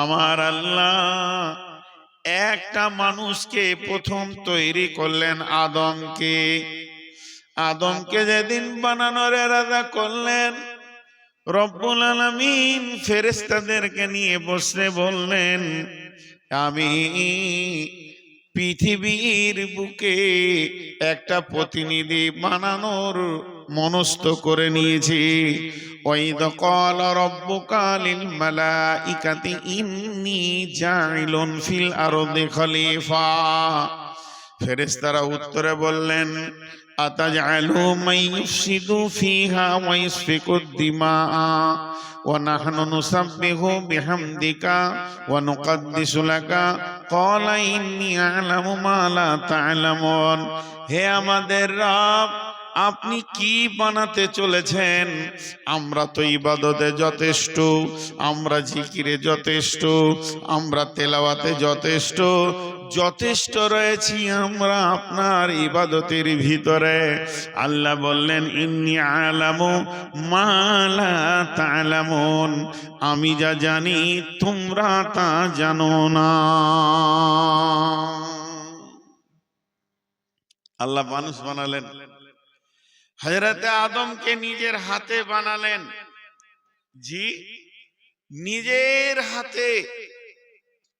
আমার আল্লাহ, একটা মানুষকে প্রথম তৈরি করলেন আদমকে। আদমকে যেদিন বানানোর এরাদা করলেন, রব্বুল আলামিন ফেরেশতাদেরকে নিয়ে বসে বললেন, আমি পৃথিবীর বুকে একটা প্রতিনিধি বানানোর মনস্থ করে নিয়েছি ওয়াইদ قال ربك للملائكة إني جاعل في الأرض খলিফা ফেরেশতারা উত্তরে বললেন আতাজআলু মান ইউফসিদু ফিহা ওয়া ইসফিকু الدماء ونحن نسبح بحمدك ونقدس لك قال إني أعلم ما لا تعلمون হে আমাদের রব আপনি কি বানাতে চলেছেন? আমরা তো ইবাদতে যথেষ্ট, আমরা জিকিরে যথেষ্ট, আমরা তেলাওয়াতে যথেষ্ট। যথেষ্ট রয়েছি আমরা আপনার ইবাদতের ভিতরে। আল্লাহ বললেন, ইন্নি আলামু মালা তালামুন। আমি যা জানি, তোমরা তা জানো না। আল্লাহ মানুষ বানালেন। হজরতে আদমকে নিজের হাতে বানালেন। জি, নিজের হাতে।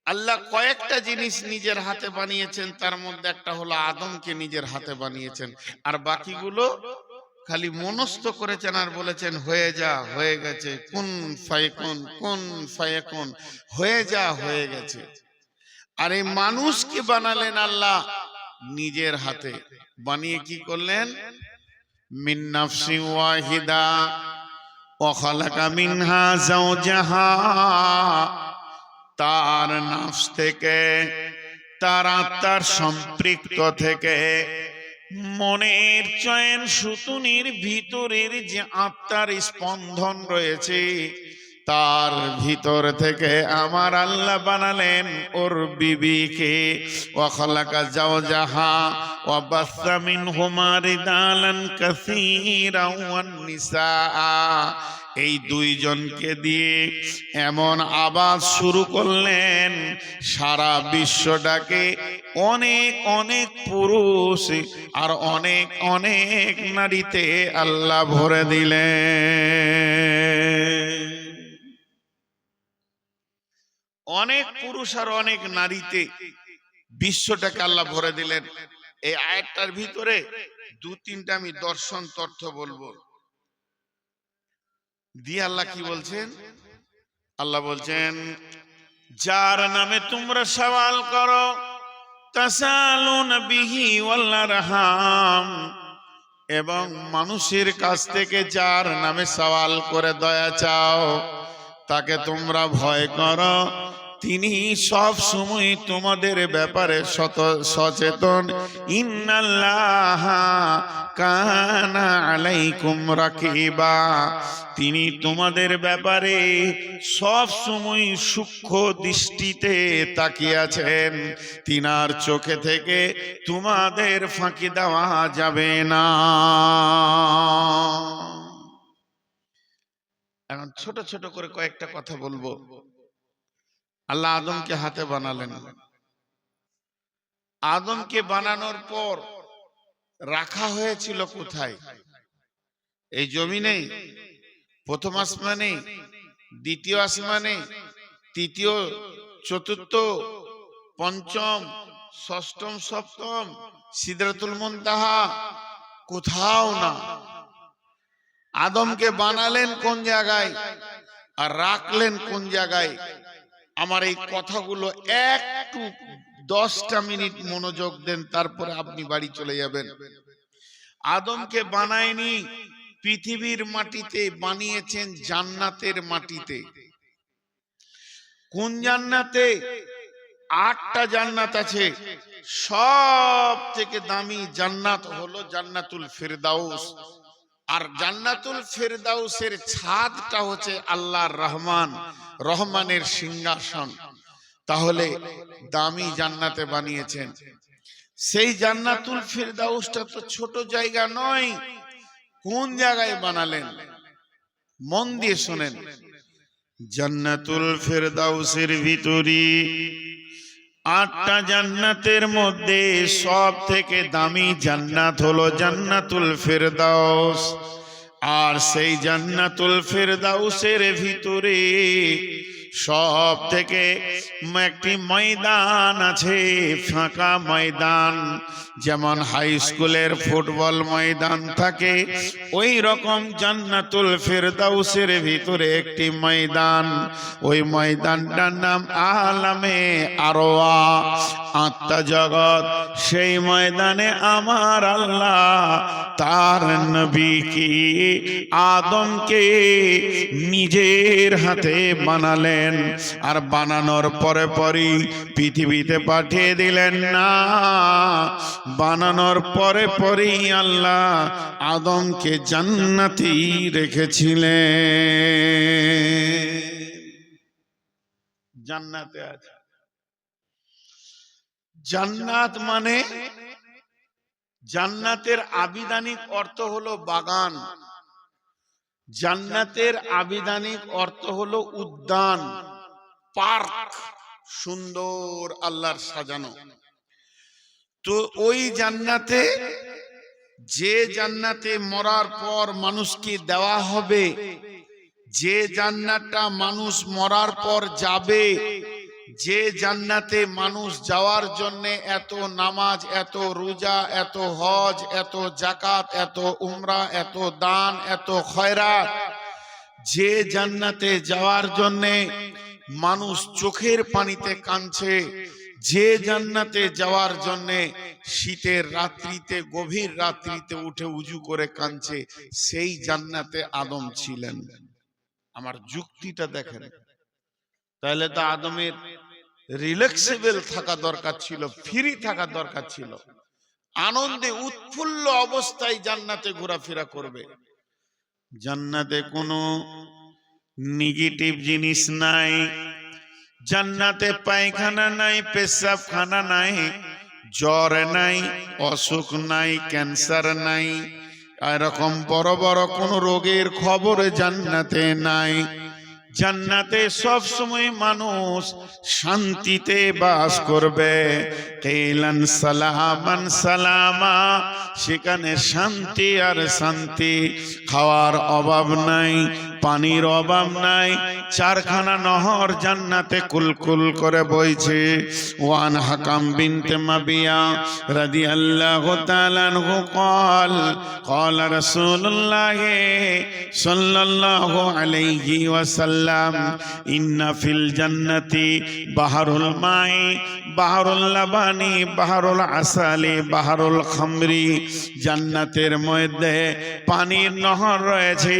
আল্লাহ কয়েকটা জিনিস নিজের হাতে বানিয়েছেন, তার মধ্যে একটা হলো আদমকে নিজের হাতে বানিয়েছেন। আর বাকিগুলো খালি মনস্থ করেছেন আর বলেছেন, হয়ে যা, হয়ে গেছে। কোন ফায়কুন কোন ফায়কুন। হয়ে যা, হয়ে গেছে। আর এই মানুষকে বানালেন আল্লাহ নিজের হাতে। বানিয়ে কি করলেন? মিন নাফসি ওয়াহিদা وخلق منها زوجها তার নাফস থেকে তার আত্মার সম্পৃক্ত থেকে মনের চয়ন সুতুনির ভিতরের যে আত্মার স্পন্দন রয়েছে তার ভিতর থেকে আমার আল্লাহ বানালেন ওর বিবিকে। ওয়াখালাকা যাও যাহা ওয়াবাসা মিনহুমা রিদালান কাসীরা নিসা এই দুইজনকে দিয়ে এমন আবাজ শুরু করলেন, সারা বিশ্বটাকে অনেক অনেক পুরুষ আর অনেক অনেক নারীতে আল্লাহ ভরে দিলেন। অনেক পুরুষ আর অনেক নারীতে বিশ্বটাকে আল্লাহ ভরে দিলেন। এই আয়াতটার ভিতরে দু তিনটা আমি দর্শন তথ্য বলব। দিয়ে আল্লাহ কি বলছেন? আল্লাহ বলছেন, যার নামে তোমরা সওয়াল করো, তাসালুন বিহি ওয়াল্লারহাম এবং মানুষের কাছ থেকে যার নামে সওয়াল করে দয়া চাও, তাকে তোমরা ভয় করো। তিনি সব সময় তোমাদের ব্যাপারে সচেতন। ইন্নাল্লাহ তিনি তোমাদের ব্যাপারে সব সময় সূক্ষ্ম দৃষ্টিতে তাকিয়ে আছেন। তিনার চোখে থেকে তোমাদের ফাঁকি দেওয়া যাবে না। এখন ছোট ছোট করে কয়েকটা কথা বলব। আল্লাহ আদমকে হাতে বানালেন। আদমকে বানানোর পর রাখা হয়েছিল কোথায়? এই জমিনে প্রথম আসমানে দ্বিতীয় আসমানে, তৃতীয়, চতুর্থ, পঞ্চম, ষষ্ঠম, সপ্তম, সিদরাতুল মুনতাহা, কোথাও না। আদমকে বানালেন কোন জায়গায়? আর রাখলেন কোন জায়গায়? আমার এই কথাগুলো একটু দশটা মিনিট মনোযোগ দেন, তারপরে আপনি বাড়ি চলে যাবেন। আদমকে বানায়নি, পৃথিবীর মাটিতে বানিয়েছেন জান্নাতের মাটিতে। কোন জান্নাতে? আটটা জান্নাত আছে। সব থেকে দামি জান্নাত হলো জান্নাতুল ফেরদাউস। আর জান্নাতুল ফেরদাউসের ছাদটা হচ্ছে আল্লাহর রহমান, রহমানের সিংহাসন। তাহলে দামি জান্নাতে বানিয়েছেন। সেই জান্নাতুল ফেরদাউসটা তো ছোট জায়গা নয়, কোন জায়গায় বানালেন? মন দিয়ে শোনেন। জান্নাতুল ফেরদাউসের ভিতরে আটটা জান্নাতের মধ্যে সব থেকে দামি জান্নাত হলো জান্নাতুল ফেরদাউস। আর সেই জান্নাতুল ফেরদাউসের ভিতরে সব থেকে একটি ময়দান আছে, ফাঁকা ময়দান। যেমন হাই স্কুলের ফুটবল ময়দান থাকে ওই রকম জান্নাতুল ফেরদাউসের ভিতরে একটি ময়দান। ওই ময়দানটার নাম আলামে আরোয়া আত্মা জগৎ, সেই ময়দানে আমার আল্লাহ, তার নবীকে আদমকে নিজের হাতে বানালেন। আর বানানোর পরে পরই পৃথিবীতে পাঠিয়ে দিলেন না। বানানোর পরে পরেই আল্লাহ আদমকে জান্নাতি রেখেছিলেন। জান্নাতে আছে জান্নাত মানে জান্নাতের আবিধানিক অর্থ হলো বাগান। জান্নাতের আবিধানিক অর্থ হলো উদ্যান পার্ক সুন্দর আল্লাহর সাজানো। তো ওই জান্নাতে যে জান্নাতে মরার পর মানুষকে দেওয়া হবে যে জান্নাতটা মানুষ মরার পর যাবে যে জান্নাতে মানুষ যাওয়ার জন্য এত নামাজ, এত রোজা, এত হজ, এত জাকাত এত উমরা, এত দান, এত খয়রাত, যে জান্নাতে যাওয়ার জন্য মানুষ চোখের পানিতে কাঁদছে, যে জান্নাতে যাওয়ার জন্য শীতের রাত্রিতে, গভীর রাত্রিতে উঠে উজু করে কাঁদছে, সেই জান্নাতে আদম ছিলেন। আমার যুক্তিটা দেখেন। তাহলে তো আদমের রিল্যাক্সেবল থাকা দরকার ছিল ফ্রি থাকা দরকার ছিল। আনন্দে উৎফুল্ল অবস্থায় জান্নাতে ঘোরাফেরা করবে। জান্নাতে কোনো নেগেটিভ জিনিস নাই। জান্নাতে পায়খানা নাই পেশাবখানা নাই জ্বর নাই অসুখ নাই ক্যান্সার নাই। এরকম বড় বড় কোনো রোগের খবর জান্নাতে নাই। জান্নাতে সব সময় মানুষ শান্তিতে বাস করবে। কেলান সালামান সালামা, সেখানে শান্তি আর শান্তি, খাওয়ার অভাব নাই। পানির অভাব নাই চারখানা নহর জান্নাতে কুলকুল করে বইছে ওয়ান হাকাম বিনতে মাবিয়া রাদিয়াল্লাহু তাআলা আনহু قال قال رسول الله صلى الله عليه وسلم إن في الجنة بحر الماء بحر اللبن بحر العسل بحر الخمر জান্নাতের মধ্যে পানির নহর রয়েছে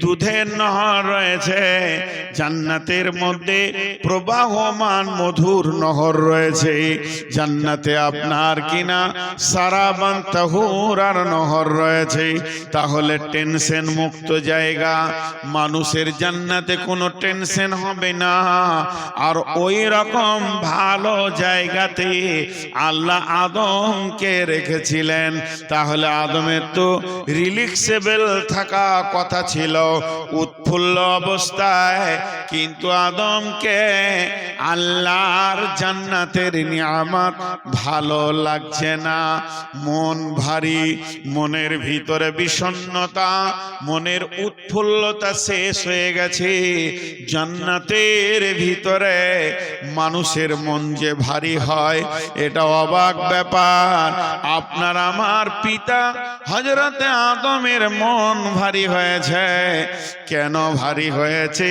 দুধের নহর রয়েছে। জান্নাতের মধ্যে প্রবাহমান মধুর নহর রয়েছে। জান্নাতে আপনার কিনা সারাবান তাহুরার নহর রয়েছে। তাহলে টেনশন মুক্ত জায়গা। মানুষের জান্নাতে কোনো টেনশন হবে না। আর ওই রকম ভালো জায়গাতে আল্লাহ আদমকে রেখেছিলেন। তাহলে আদমের তো রিলিক্সেবল থাকা কথা ছিল। উৎফুল্ল অবস্থায়, কিন্তু আদমকে আল্লাহর জান্নাতের নিয়ামত ভালো লাগছে না। মন ভারী, মনের ভিতরে বিষণ্ণতা, মনের উৎফুল্লতা শেষ হয়ে গেছে। জান্নাতের ভিতরে মানুষের মন যে ভারী হয়, এটা অবাক ব্যাপার। আপনার আমার পিতা হজরতে আদমের মন ভারী হয়েছে। কেন ভারী হয়েছে?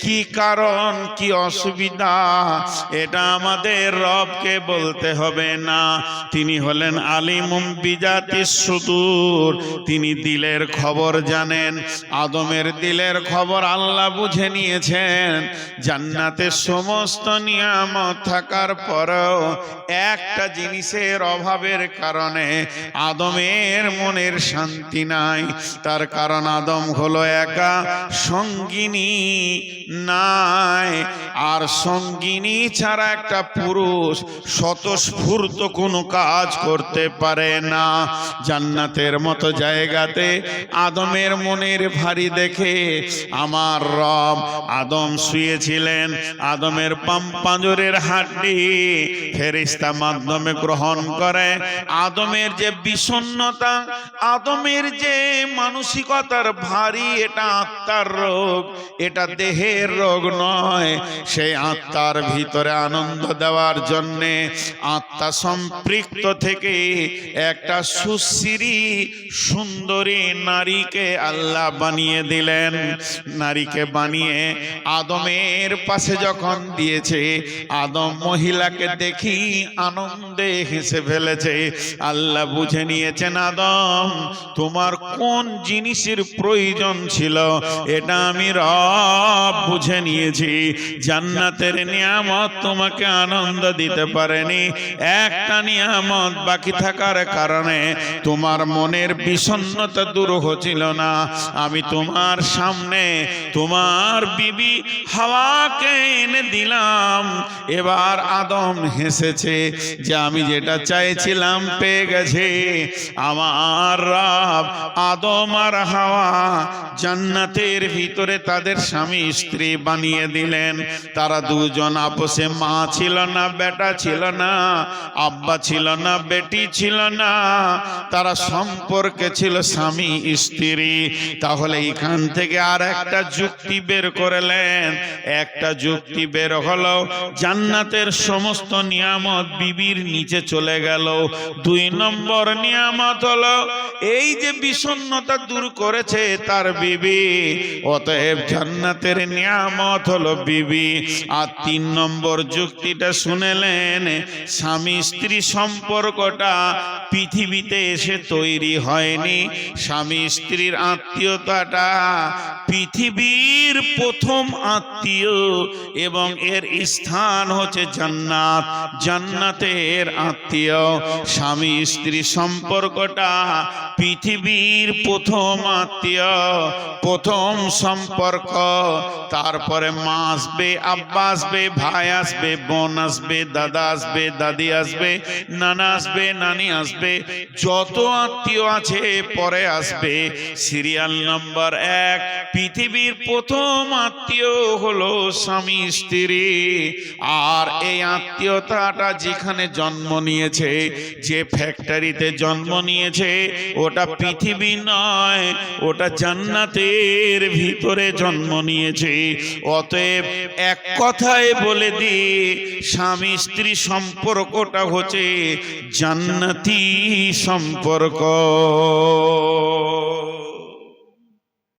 কি কারণ, কি অসুবিধা? এটা আমাদের রবকে বলতে হবে না। তিনি হলেন আলিমুম বিজাতি সুদূর। তিনি দিলের খবর জানেন। আদমের দিলের খবর আল্লাহ বুঝে নিয়েছেন। জান্নাতে সমস্ত নিয়ামত থাকার পরেও একটা জিনিসের অভাবের কারণে আদমের মনের শান্তি নাই। তার কারণ আদম হলো একা। সঙ্গিনী নাই। আর সঙ্গিনী ছাড়া একটা পুরুষ স্বতঃস্ফূর্ত কোনো কাজ করতে পারে না। জান্নাতের মতো জায়গাতে আদমের মনের ভারী দেখে আমার রব আদম শুয়েছিলেন। আদমের পাম্পাঞ্জরের হাড্ডি ফেরিস্তা মাধ্যমে গ্রহণ করে। আদমের যে বিষণ্ণতা, আদমের যে মানসিকতার ভারী এটা আত্মার রোগ এটা দেহের রোগ নয়। সেই আত্মার ভিতরে আনন্দ দেওয়ার জন্যে আত্মা সম্পৃক্ত থেকে একটা সুশ্রী, সুন্দরী নারীকে আল্লাহ বানিয়ে দিলেন। নারীকে বানিয়ে আদমের পাশে যখন দিয়েছে, আদম মহিলাকে দেখি আনন্দে হেসে ফেলেছে। আল্লাহ বুঝে নিয়েছেন, আদম, তোমার কোন জিনিসের প্রয়োজন ছিল? এটা আমি রব বুঝে নিয়েছি। জান্নাতের নিয়ামত তোমাকে আনন্দ দিতে পারেনি। একটা নিয়ামত বাকি থাকার কারণে তোমার মনের বিষণ্ণতা দূর হচ্ছিল না। আমি তোমার সামনে তোমার বিবি হাওয়াকে এনে দিলাম। এবার আদম হেসেছে যে, আমি যেটা চাইছিলাম পেয়ে গেছে। আমার রব আদম আর হাওয়া জান্নাতের ভিতরে তাদের স্বামী স্ত্রী বানিয়ে দিলেন। তারা দুজন আপোষে মা ছিল না, বেটা ছিল না, আব্বা ছিল না, বেটি ছিল না। তারা সম্পর্কে ছিল স্বামী স্ত্রী। তাহলে এখান থেকে আর একটা যুক্তি বের করলেন। একটা যুক্তি বের হলো, জান্নাতের সমস্ত নিয়ামত বিবির নিচে চলে গেল। দুই নম্বর নিয়ামত হলো, এই যে বিষণ্ণতা দূর করেছে তার বিবি অতএব জান্নাতের নিয়ামত হলো বিবি। আর তিন নম্বর যুক্তিটা শুনেলেন, স্বামী স্ত্রী সম্পর্কটা পৃথিবীতে এসে তৈরি হয়নি। স্বামী স্ত্রীর আত্মীয়তাটা পৃথিবীর প্রথম আত্মীয় এবং এর স্থান হচ্ছে জান্নাত, জান্নাতের আত্মীয়। স্বামী স্ত্রী সম্পর্কটা পৃথিবীর প্রথম আত্মীয়, প্রথম সম্পর্ক। তারপরে মা আসবে, আব্বা আসবে, ভাই আসবে, বোন আসবে, দাদা আসবে, দাদি আসবে, নানা আসবে, নানি আসবে, যত আত্মীয় আছে পরে আসবে। সিরিয়াল নাম্বার এক, পৃথিবীর প্রথম আত্মীয় হলো স্বামী, স্ত্রী। আর এই আত্মীয়তাটা যেখানে জন্ম নিয়েছে, যে ফ্যাক্টরিতে জন্ম নিয়েছে, ওটা পৃথিবী নয়, ওটা জান্নাতের। ভিতরে জন্ম নিয়েছে। অতএব এক কথায় বলে দি স্বামী স্ত্রী সম্পর্কটা হচ্ছে জান্নাতি সম্পর্ক।